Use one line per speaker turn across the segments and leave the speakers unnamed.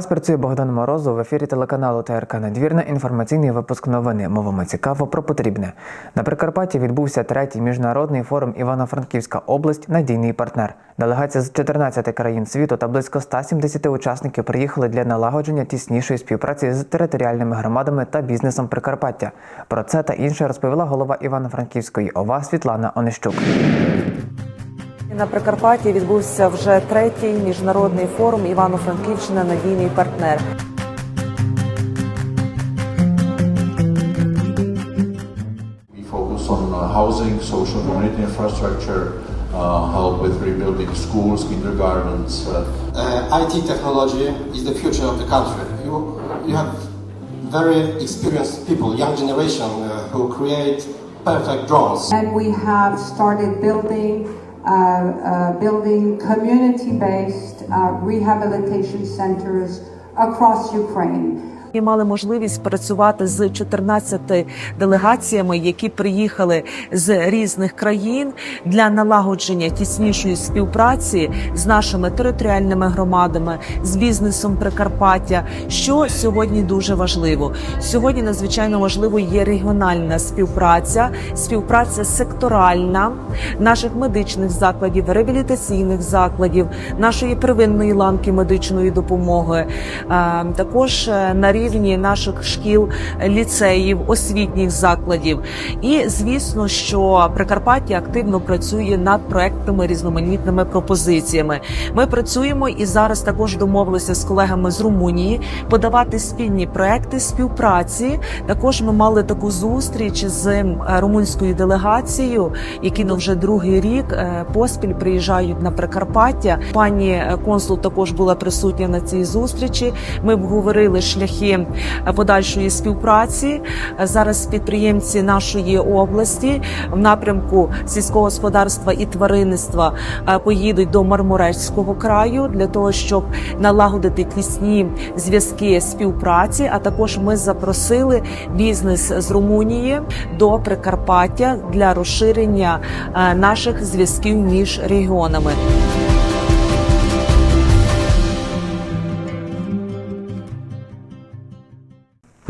Вас працює Богдан Морозов в ефірі телеканалу ТРК Надвірна. Інформаційний випуск новини. Мовимо цікаво про потрібне. На Прикарпатті відбувся третій міжнародний форум Івано-Франківська область Надійний партнер. Делегація з 14 країн світу та близько 170 учасників приїхали для налагодження тіснішої співпраці з територіальними громадами та бізнесом Прикарпаття. Про це та інше розповіла голова Івано-Франківської ОВА Світлана Онищук.
На Прикарпатті відбувся вже третій міжнародний форум Івано-Франківщина Надійний партнер.
On uh, housing, social community infrastructure, uh, help with rebuilding schools, kindergartens. Uh,
Uh, IT technology is the future of the country. You, you have very experienced people, young generation, uh, who create perfect drones.
And we have started building, uh, uh, building community-based uh, rehabilitation centers across Ukraine.
Ми мали можливість працювати з 14 делегаціями, які приїхали з різних країн для налагодження тіснішої співпраці з нашими територіальними громадами, з бізнесом Прикарпаття. Що сьогодні дуже важливо? Сьогодні надзвичайно важливо є регіональна співпраця, співпраця секторальна наших медичних закладів, реабілітаційних закладів, нашої первинної ланки медичної допомоги, е, також е, на рівні наших шкіл, ліцеїв, освітніх закладів. І звісно, що Прикарпаття активно працює над проектами різноманітними пропозиціями. Ми працюємо і зараз також домовилися з колегами з Румунії подавати спільні проекти співпраці. Також ми мали таку зустріч з е, румунською делегацією, які ну, вже другий рік е, поспіль приїжджають на Прикарпаття. Пані е, консул також була присутня на цій зустрічі. Ми обговорили шляхи подальшої співпраці. Е, Зараз підприємці нашої області в напрямку сільського господарства і тваринництва е, поїдуть до Мармурецького краю для того, щоб налагодити тісні зв'язки співпраці. А також ми запросили бізнес з Румунії до Прикарпаття для розширення е, наших зв'язків між регіонами.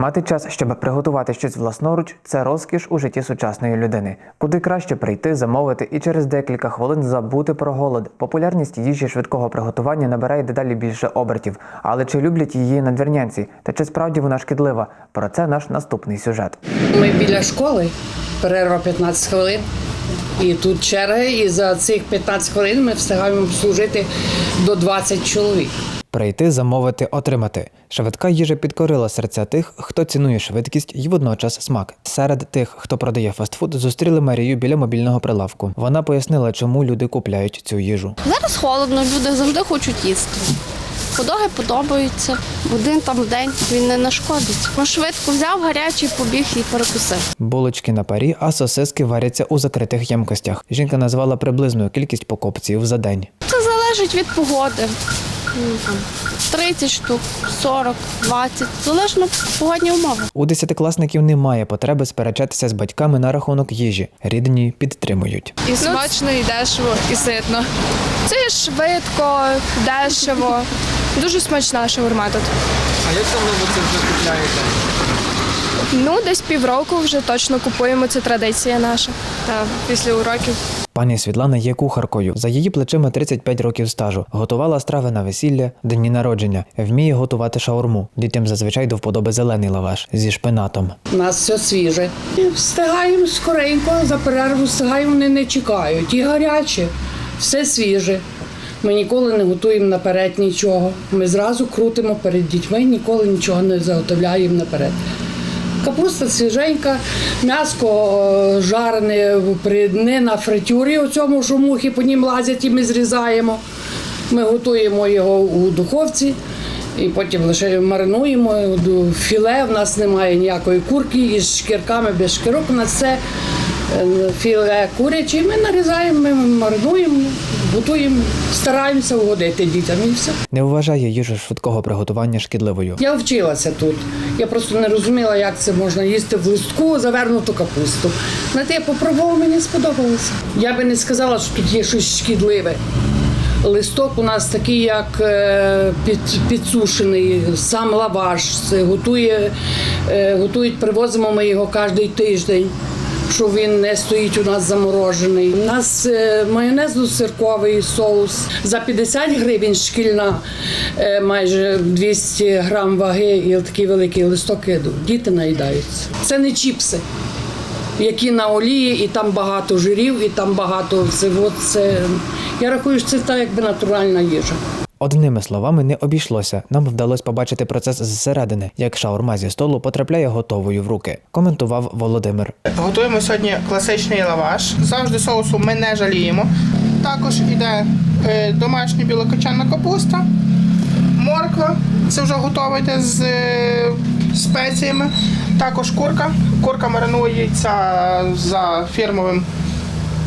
Мати час, щоб приготувати щось власноруч, це розкіш у житті сучасної людини. Куди краще прийти, замовити і через декілька хвилин забути про голод. Популярність їжі швидкого приготування набирає дедалі більше обертів. Але чи люблять її надвірнянці? Та чи справді вона шкідлива? Про це наш наступний сюжет.
Ми біля школи, перерва 15 хвилин. І тут черги, і за цих 15 хвилин ми встигаємо обслужити до 20 чоловік.
Прийти, замовити, отримати. Швидка їжа підкорила серця тих, хто цінує швидкість і водночас смак. Серед тих, хто продає фастфуд, зустріли Марію біля мобільного прилавку. Вона пояснила, чому люди купляють цю їжу.
Зараз холодно, люди завжди хочуть їсти. Подоги подобаються. Один там в день він не нашкодить. Ну, швидко взяв гарячий, побіг і перекусив.
Булочки на парі, а сосиски варяться у закритих ємкостях. Жінка назвала приблизну кількість покупців за день.
Це залежить від погоди. Ну, 30 штук, 40, 20. Залежно погодні умови.
У десятикласників немає потреби сперечатися з батьками на рахунок їжі. Рідні підтримують.
І смачно, і дешево, і ситно. Це швидко, дешево. Дуже смачна шаурма тут.
А як давно ви це вже купляєте?
Ну, десь півроку вже точно купуємо. Це традиція наша. Та після уроків.
Пані Світлана є кухаркою. За її плечима 35 років стажу. Готувала страви на весілля, дні народження. Вміє готувати шаурму. Дітям зазвичай до вподоби зелений лаваш зі шпинатом.
У нас все свіже. Встигаємо скоренько, за перерву встигаємо, вони не чекають. І гаряче, все свіже. Ми ніколи не готуємо наперед нічого. Ми зразу крутимо перед дітьми, ніколи нічого не заготовляємо наперед. Капуста свіженька, м'яско е, жарене не на фритюрі, у цьому, що мухи по нім лазять і ми зрізаємо. Ми готуємо його у духовці і потім лише маринуємо. Філе в нас немає ніякої курки із шкірками, без шкірок. У нас все е, філе куряче. Ми нарізаємо, ми маринуємо, готуємо, стараємося угодити дітям і все.
Не вважає їжу швидкого приготування шкідливою.
Я вчилася тут. Я просто не розуміла, як це можна їсти в листку завернуту капусту. Знаєте, я попробувала, мені сподобалося. Я би не сказала, що тут є щось шкідливе. Листок у нас такий, як е, під, підсушений, сам лаваш. Це готує, е, готують, привозимо ми його кожен тиждень. Щоб він не стоїть у нас заморожений. У нас е, майонез цирковий соус за 50 гривень шкільна, е, майже 200 грам ваги і такий великий листок іду. Діти наїдаються. Це не чіпси, які на олії, і там багато жирів, і там багато всього. Це я рахую, що це так, якби натуральна їжа.
Одними словами не обійшлося. Нам вдалося побачити процес зсередини, як шаурма зі столу потрапляє готовою в руки. Коментував Володимир.
Готуємо сьогодні класичний лаваш. Завжди соусу ми не жаліємо. Також йде е, домашня білокочанна капуста, морква. Це вже готова йде з е, спеціями. Також курка. Курка маринується за фірмовим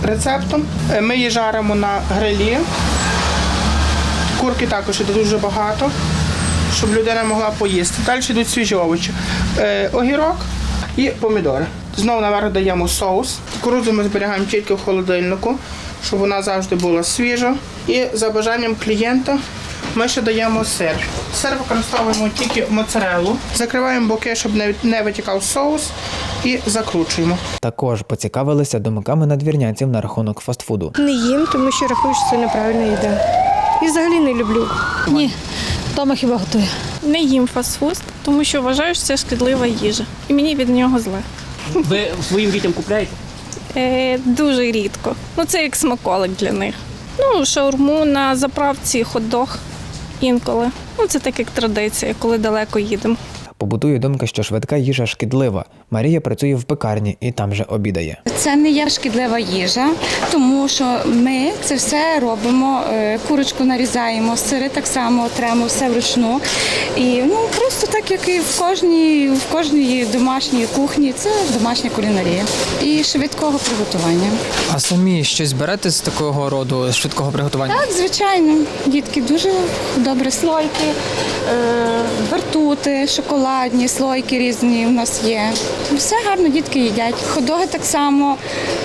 рецептом. Е, Ми її жаримо на грилі. Курки також йде дуже багато, щоб людина могла поїсти. Далі йдуть свіжі овочі. Е, огірок і помідори. Знову наверх даємо соус. Кукурудзу ми зберігаємо тільки в холодильнику, щоб вона завжди була свіжа. І за бажанням клієнта ми ще даємо сир. Сир використовуємо тільки моцареллу. Закриваємо боки, щоб не- не витікав соус, і закручуємо.
Також поцікавилися думками надвірнянців на рахунок фастфуду.
Не їм, тому що рахую, що це неправильна їда. І взагалі не люблю.
Ні, вдома хіба готую.
Не їм фастфуд, тому що вважаю, що це шкідлива їжа. І мені від нього зле.
Ви своїм дітям купляєте?
Е, дуже рідко. Ну це як смаколик для них. Ну, шаурму на заправці, хот-дог інколи. Ну це так як традиція, коли далеко їдемо.
Побутує думка, що швидка їжа шкідлива. Марія працює в пекарні і там же обідає.
Це не є шкідлива їжа, тому що ми це все робимо. е, Курочку нарізаємо, сири так само тремо все вручну. І ну просто так, як і в кожній, в кожній домашній кухні, це домашня кулінарія і швидкого приготування.
А самі щось берете з такого роду з швидкого приготування?
Так, звичайно, дітки дуже добре слойки, е, вертути, шоколадні, слойки різні у нас є. Все гарно дітки їдять. Ходоги так само.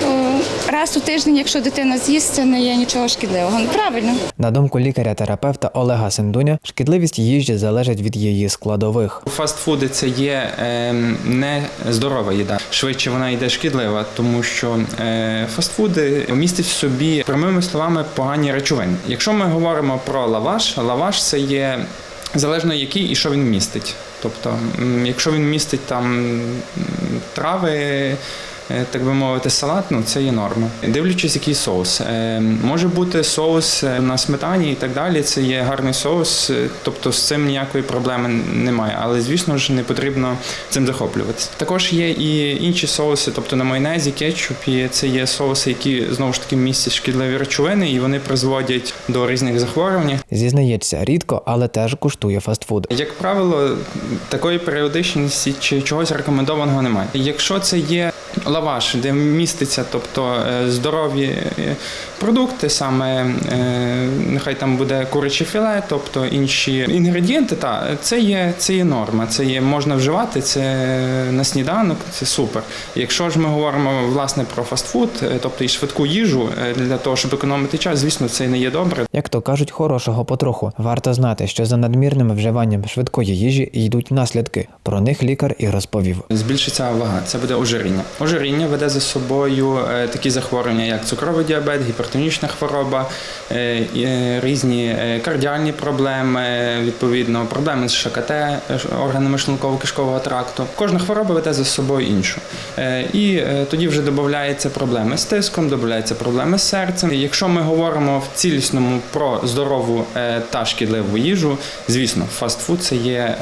е, Раз у тиждень, якщо дитина з'їсть, це не є нічого шкідливого. Ну, Правильно.
На думку лікаря-терапевта Олега Сендуня, шкідливість їжі залежить від її складових.
Фастфуди це є е, не здорова їда. Швидше вона йде шкідлива, тому що е, фастфуди містять в собі прямими словами погані речовини. Якщо ми говоримо про лаваш, лаваш це є залежно який і що він містить. Тобто, якщо він містить там трави. Е, Так би мовити, салат, ну це є норма. Дивлячись, який соус. Е, може бути соус е, на сметані і так далі. Це є гарний соус, тобто з цим ніякої проблеми немає. Але звісно ж не потрібно цим захоплюватися. Також є і інші соуси, тобто на майонезі, кетчупі. Це є соуси, які знову ж таки містять шкідливі речовини, і вони призводять до різних захворювань.
Зізнається, рідко, але теж куштує фастфуд.
Як правило, такої періодичності чи чогось рекомендованого немає. Якщо це є лаваш, де міститься, тобто е, здорові е, продукти, саме е, нехай там буде куряче філе, тобто інші інгредієнти, та це є, це є норма, це є можна вживати, це на сніданок, це супер. Якщо ж ми говоримо власне про фастфуд, тобто і швидку їжу для того, щоб економити час, звісно, це не є добре.
Як то кажуть, хорошого потроху. Варто знати, що за надмірним вживанням швидкої їжі йдуть наслідки. Про них лікар і розповів.
Збільшиться вага, це буде ожиріння. Ожиріння веде за собою е, такі захворювання, як цукровий діабет, гіпертонічна хвороба, е, е, різні кардіальні проблеми, відповідно, проблеми з ШКТ, органами шлунково-кишкового тракту. Кожна хвороба веде за собою іншу. І тоді вже додаються проблеми з тиском, додаються проблеми з серцем. Якщо ми говоримо в цілісному про здорову та шкідливу їжу, звісно, фастфуд це є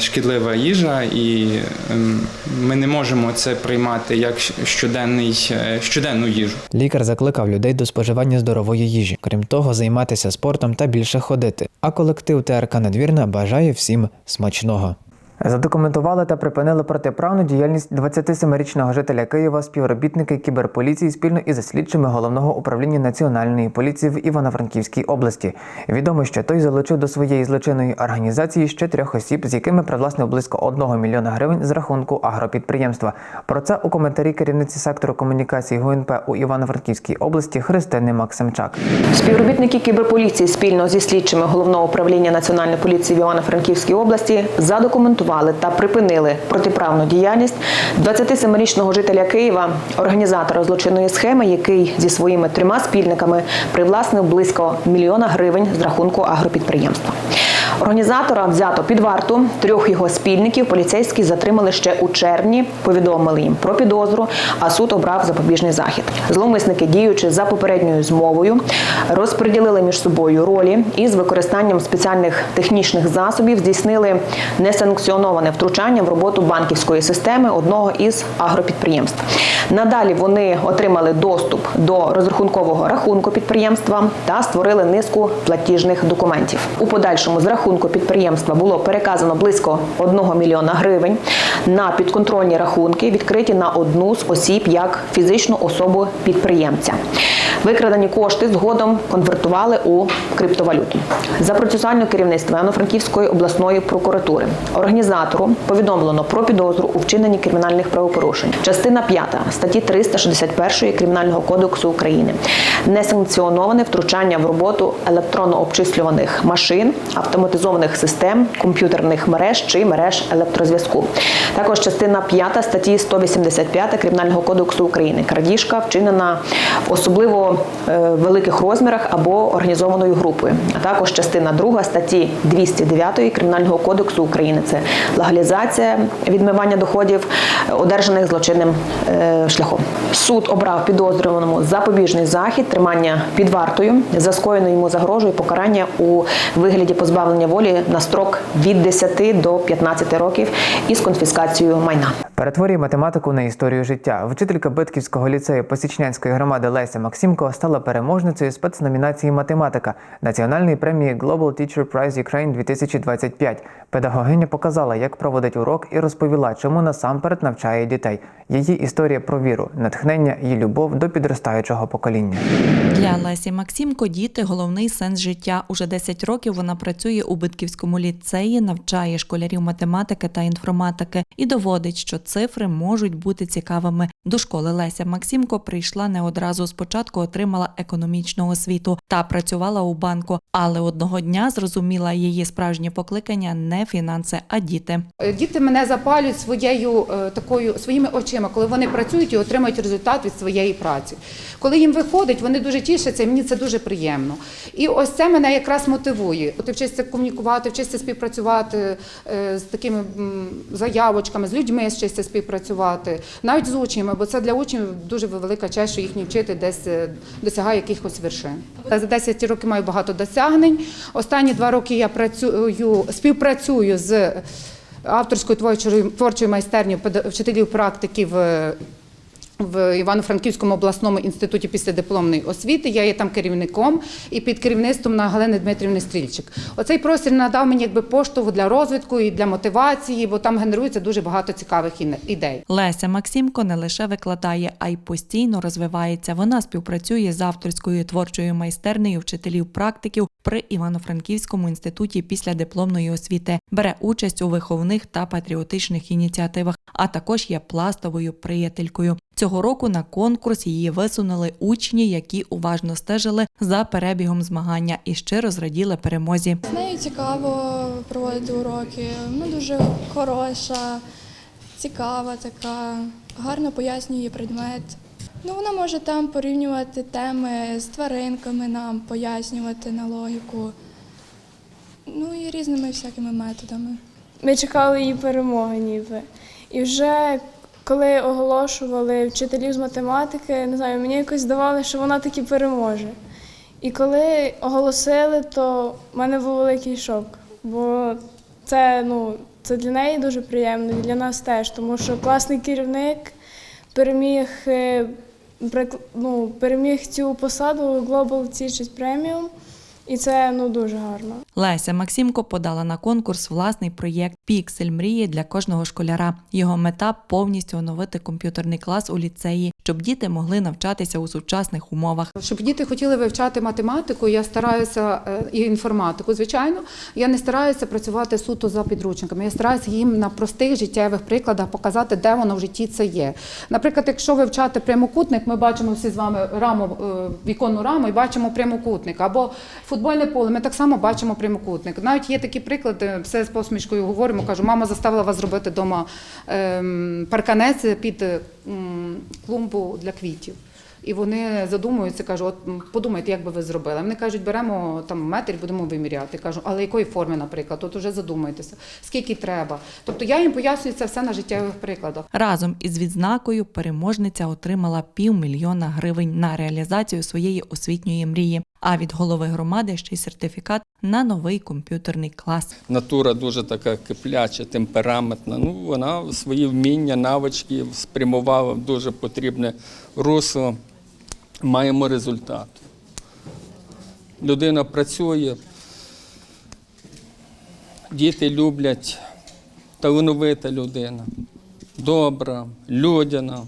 шкідлива їжа, і ем, ми не можемо це приймати як щоденний, е, щоденну їжу.
Лікар закликав людей до споживання здорової їжі. Крім того, займатися спортом та більше ходити. А колектив ТРК Надвірна бажає всім смачного. Задокументували та припинили протиправну діяльність 27-річного жителя Києва співробітники кіберполіції спільно із слідчими головного управління національної поліції в Івано-Франківській області. Відомо, що той залучив до своєї злочинної організації ще трьох осіб, з якими привласнив близько 1 мільйона гривень з рахунку агропідприємства. Про це у коментарі керівниці сектору комунікації ГУНП у Івано-Франківській області Христини Максимчак.
Співробітники кіберполіції спільно зі слідчими головного управління національної поліції в Івано-Франківській області задокументували та припинили протиправну діяльність 27-річного жителя Києва, організатора злочинної схеми, який зі своїми трьома спільниками привласнив близько мільйона гривень з рахунку агропідприємства. Організатора взято під варту трьох його спільників. Поліцейські затримали ще у червні, повідомили їм про підозру, а суд обрав запобіжний захід. Зловмисники, діючи за попередньою змовою, розподілили між собою ролі і з використанням спеціальних технічних засобів здійснили несанкціоноване втручання в роботу банківської системи одного із агропідприємств. Надалі вони отримали доступ до розрахункового рахунку підприємства та створили низку платіжних документів. У подальшому рахунку підприємства було переказано близько 1 мільйона гривень на підконтрольні рахунки, відкриті на одну з осіб як фізичну особу підприємця. Викрадені кошти згодом конвертували у криптовалюту. За процесуальне керівництво Івано-Франківської обласної прокуратури організатору повідомлено про підозру у вчиненні кримінальних правопорушень. Частина 5 статті 361 Кримінального кодексу України. Несанкціоноване втручання в роботу електронно-обчислюваних машин, автоматизованих систем, комп'ютерних мереж чи мереж електрозв'язку. Також частина 5 статті 185 Кримінального кодексу України. Крадіжка вчинена в особливо е, великих розмірах або організованою групою. А також частина 2 статті 209 Кримінального кодексу України. Це легалізація відмивання доходів, е, одержаних злочинним е, шляхом. Суд обрав підозрюваному запобіжний захід, тримання під вартою. За скоєне йому загрожує покарання у вигляді позбавлення волі на строк від 10 до 15 років із конфіскацією майна.
Перетворює математику на історію життя. Вчителька Битківського ліцею Посічнянської громади Леся Максимко стала переможницею спецномінації математика національної премії Global Teacher Prize Ukraine 2025. Педагогиня показала, як проводить урок, і розповіла, чому насамперед навчає дітей. Її історія про віру, натхнення і любов до підростаючого покоління.
Для Лесі Максимко діти головний сенс життя. Уже 10 років вона працює у Битківському ліцеї, навчає школярів математики та інформатики і доводить, що цифри можуть бути цікавими. До школи Леся Максимко прийшла не одразу. Спочатку отримала економічну освіту та працювала у банку, але одного дня зрозуміла її справжнє покликання не фінанси, а діти.
Діти мене запалюють своєю е, такою своїми очима, коли вони працюють і отримують результат від своєї праці. Коли їм виходить, вони дуже тішаться, і мені це дуже приємно. І ось це мене якраз мотивує. Ти вчишся комунікувати, вчишся співпрацювати е, з такими заявочками, з людьми вчишся співпрацювати, навіть з учнями, бо це для учнів дуже велика честь, що їхній вчитель десь е, досягає якихось вершин. За 10 років маю багато досягнень. Останні два роки я працюю, співпрацюю з авторською творчою, творчою вчителів практиків е, в Івано-Франківському обласному інституті післядипломної освіти. Я є там керівником і під керівництвом на Галини Дмитрівни Стрільчик. Оцей простір надав мені якби поштовх для розвитку і для мотивації, бо там генерується дуже багато цікавих ідей.
Леся Максимко не лише викладає, а й постійно розвивається. Вона співпрацює з авторською творчою майстернею вчителів практиків при Івано-Франківському інституті післядипломної освіти, бере участь у виховних та патріотичних ініціативах, а також є пластовою приятелькою. Цього року на конкурс її висунули учні, які уважно стежили за перебігом змагання і щиро зраділи перемозі.
З нею цікаво проводити уроки. Вона дуже хороша, цікава така, гарно пояснює предмет. Ну, вона може там порівнювати теми з тваринками, нам пояснювати на логіку. Ну і різними всякими методами.
Ми чекали її перемоги, ніби. І вже коли оголошували вчителів з математики, не знаю, мені якось здавалося, що вона таки переможе. І коли оголосили, то в мене був великий шок, бо це, ну, це для неї дуже приємно, і для нас теж, тому що класний керівник переміг, е, ну, переміг цю посаду Global Teachers Premium, і це ну, дуже гарно.
Леся Максимко подала на конкурс власний проєкт Піксель мрії для кожного школяра. Його мета повністю оновити комп'ютерний клас у ліцеї, щоб діти могли навчатися у сучасних умовах.
Щоб діти хотіли вивчати математику, я стараюся е, і інформатику, звичайно. Я не стараюся працювати суто за підручниками. Я стараюся їм на простих життєвих прикладах показати, де воно в житті це є. Наприклад, якщо вивчати прямокутник, ми бачимо всі з вами раму, е, віконну раму і бачимо прямокутник. Або футбольне поле, ми так само бачимо прямокутник. Навіть є такі приклади, все з посмішкою говоримо. Кажу, мама заставила вас зробити вдома ем, парканець під м, клумбу для квітів. І вони задумуються, кажуть, от подумайте, як би ви зробили. Вони кажуть, беремо там метр і будемо виміряти. Кажу, але якої форми, наприклад? От уже задумайтеся, скільки треба. Тобто я їм пояснюю це все на життєвих прикладах.
Разом із відзнакою переможниця отримала півмільйона гривень на реалізацію своєї освітньої мрії. А від голови громади ще й сертифікат на новий комп'ютерний клас.
Натура дуже така кипляча, темпераментна. Ну, вона свої вміння, навички спрямувала в дуже потрібне русло. Маємо результат. Людина працює, діти люблять, талановита людина, добра, людяна,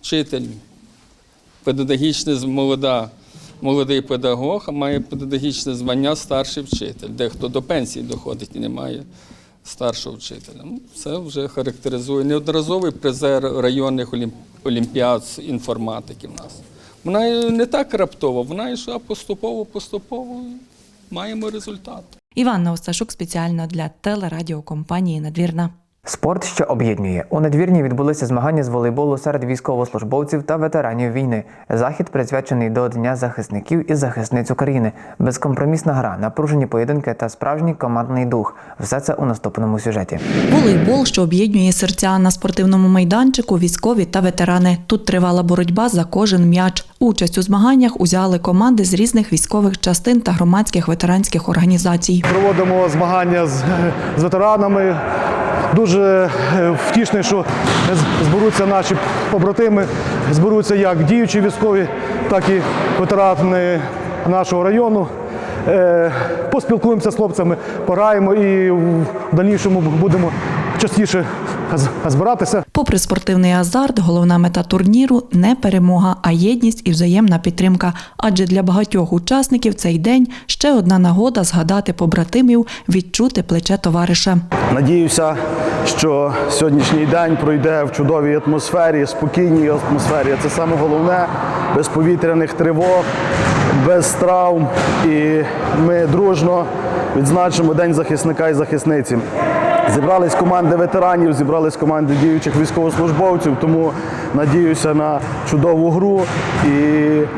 вчитель, педагогічне з- молода. Молодий педагог, має педагогічне звання старший вчитель. Дехто до пенсії доходить і не має старшого вчителя. Ну, Це вже характеризує неодноразовий призер районних олімпіад з інформатики в нас. Вона не так раптово, вона йшла поступово, поступово. Маємо результат.
Іванна Осташук спеціально для телерадіокомпанії Надвірна.
Спорт, що об'єднує. У надвірні відбулися змагання з волейболу серед військовослужбовців та ветеранів війни. Захід присвячений до Дня захисників і захисниць України. Безкомпромісна гра, напружені поєдинки та справжній командний дух. Все це у наступному сюжеті.
Волейбол, що об'єднує серця на спортивному майданчику, військові та ветерани. Тут тривала боротьба за кожен м'яч. Участь у змаганнях узяли команди з різних військових частин та громадських ветеранських організацій.
Проводимо змагання з, з ветеранами. Дуже е, втішний, що зберуться наші побратими, зберуться як діючі військові, так і ветерани нашого району. Е, Поспілкуємося з хлопцями, пораємо і в дальнішому будемо частіше збиратися.
Попри спортивний азарт, головна мета турніру не перемога, а єдність і взаємна підтримка. Адже для багатьох учасників цей день ще одна нагода згадати побратимів, відчути плече товариша.
Надіюся, що сьогоднішній день пройде в чудовій атмосфері, спокійній атмосфері. Це саме головне, без повітряних тривог, без травм. І ми дружно відзначимо День захисника і захисниці. Зібрались команди ветеранів, зібрались команди діючих військовослужбовців, тому надіюся на чудову гру і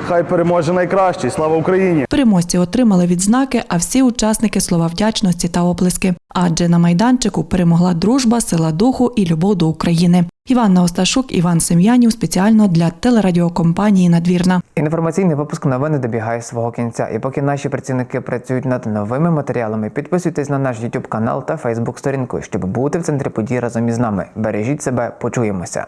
хай переможе найкращий. Слава Україні!
Переможці отримали відзнаки, а всі учасники слова вдячності та оплески. Адже на майданчику перемогла дружба, сила духу і любов до України. Іванна Осташук, Іван Сем'янів спеціально для телерадіокомпанії Надвірна.
Інформаційний випуск новини добігає свого кінця. І поки наші працівники працюють над новими матеріалами, підписуйтесь на наш YouTube канал та Facebook сторінку, щоб бути в центрі подій разом із нами. Бережіть себе, почуємося.